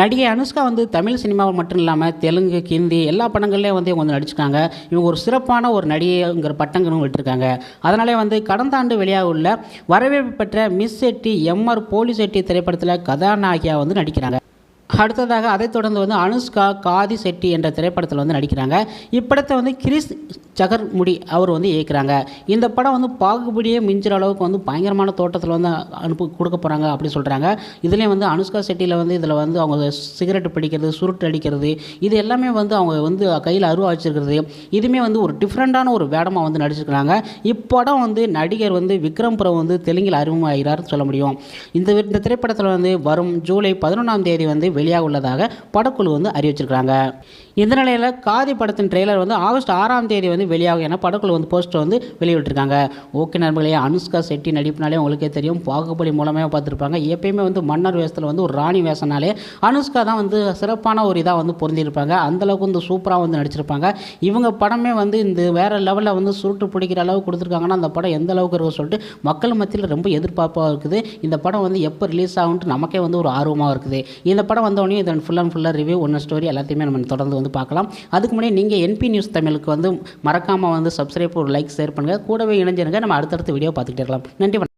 நடிகை அனுஷ்கா வந்து தமிழ் சினிமாவில் மட்டும் இல்லாமல் தெலுங்கு ஹிந்தி எல்லா படங்கள்லேயும் வந்து இவங்க வந்து நடிச்சிருக்காங்க. இவங்க ஒரு சிறப்பான ஒரு நடிகைங்கிற பட்டங்களும் விட்டுருக்காங்க. அதனாலே வந்து கடந்த ஆண்டு வெளியாக உள்ள வரவேற்பு பெற்ற மிஸ் செட்டி எம்ஆர் போலி செட்டி திரைப்படத்தில் கதாநாயகியாக வந்து நடிக்கிறாங்க. அடுத்ததாக அதைத் தொடர்ந்து வந்து அனுஷ்கா காதி செட்டி என்ற திரைப்படத்தில் வந்து நடிக்கிறாங்க. இப்படத்தை வந்து கிறிஸ் சகர்முடி அவர் வந்து இயக்கிறாங்க. இந்த படம் வந்து பாகுபடியே மிஞ்சுற அளவுக்கு வந்து பயங்கரமான தோட்டத்தில் வந்து அனுப்பி கொடுக்க போகிறாங்க அப்படி சொல்கிறாங்க இதுலேயும் வந்து அனுஷ்கா செட்டியில் வந்து இதில் வந்து அவங்க சிகரெட் பிடிக்கிறது சுருட்டு அடிக்கிறது இது எல்லாமே வந்து அவங்க வந்து கையில் அருவா வச்சுருக்கிறது. இதுவுமே வந்து ஒரு டிஃப்ரெண்ட்டான ஒரு வேடமாக வந்து நடிச்சிருக்கிறாங்க. இப்படம் வந்து நடிகர் வந்து விக்ரம் புரம் வந்து தெலுங்கில் அறிமுகமாகிறார்னு சொல்ல முடியும். இந்த இந்த திரைப்படத்தில் வந்து வரும் ஜூலை பதினொன்றாம் தேதி வந்து வெளியாக உள்ளதாக படக்குழு வந்து அறிவிச்சிருக்கிறாங்க. இந்த நிலையில் காதி படத்தின் ட்ரெய்லர் வந்து ஆகஸ்ட் ஆறாம் தேதி வந்து வெளியாகும் என படக்குழு வந்து போஸ்டர் வந்து வெளியிட்டிருக்காங்க. ஓகே நண்பர்களே அனுஷ்கா செட்டி நடிப்புனாலே உங்களுக்கே தெரியும். பாகுபலி மூலமே பார்த்துருப்பாங்க. எப்பயுமே வந்து மன்னர் வேஷத்தில் வந்து ஒரு ராணி வேஷனாலே அனுஷ்கா தான் வந்து சிறப்பான ஒரு இதாக வந்து பொருந்திருப்பாங்க அந்தளவுக்கு வந்து சூப்பராக வந்து நடிச்சிருப்பாங்க. இவங்க படமே வந்து இந்த வேறு லெவலில் வந்து சுருட்டு பிடிக்கிற அளவுக்கு கொடுத்துருக்காங்கன்னா அந்த படம் எந்த அளவுக்கு இருக்கும் சொல்லிட்டு மக்கள் மத்தியில் ரொம்ப எதிர்பார்ப்பாக இருக்குது. இந்த படம் வந்து எப்போ ரிலீஸ் ஆகும்ட்டு நமக்கே வந்து ஒரு ஆர்வமாக இருக்குது. இந்த படம் வந்தோடனே இதன் ஃபுல் அண்ட் ஃபுல்லாக ரிவ்யூ ஒன்று ஸ்டோரி எல்லாத்தையுமே நம்ம தொடர்ந்து வந்து பார்க்கலாம். அதுக்கு முன்னாடி நீங்கள் என்பி நியூஸ் தமிழுக்கு வந்து மறக்காமல் வந்து சப்ஸ்கிரைப் ஒரு லைக் ஷேர் பண்ணுங்கள் கூடவே இணைஞ்சிருங்க. நம்ம அடுத்தடுத்த வீடியோ பார்த்துக்கிட்டே இருக்கலாம். நன்றி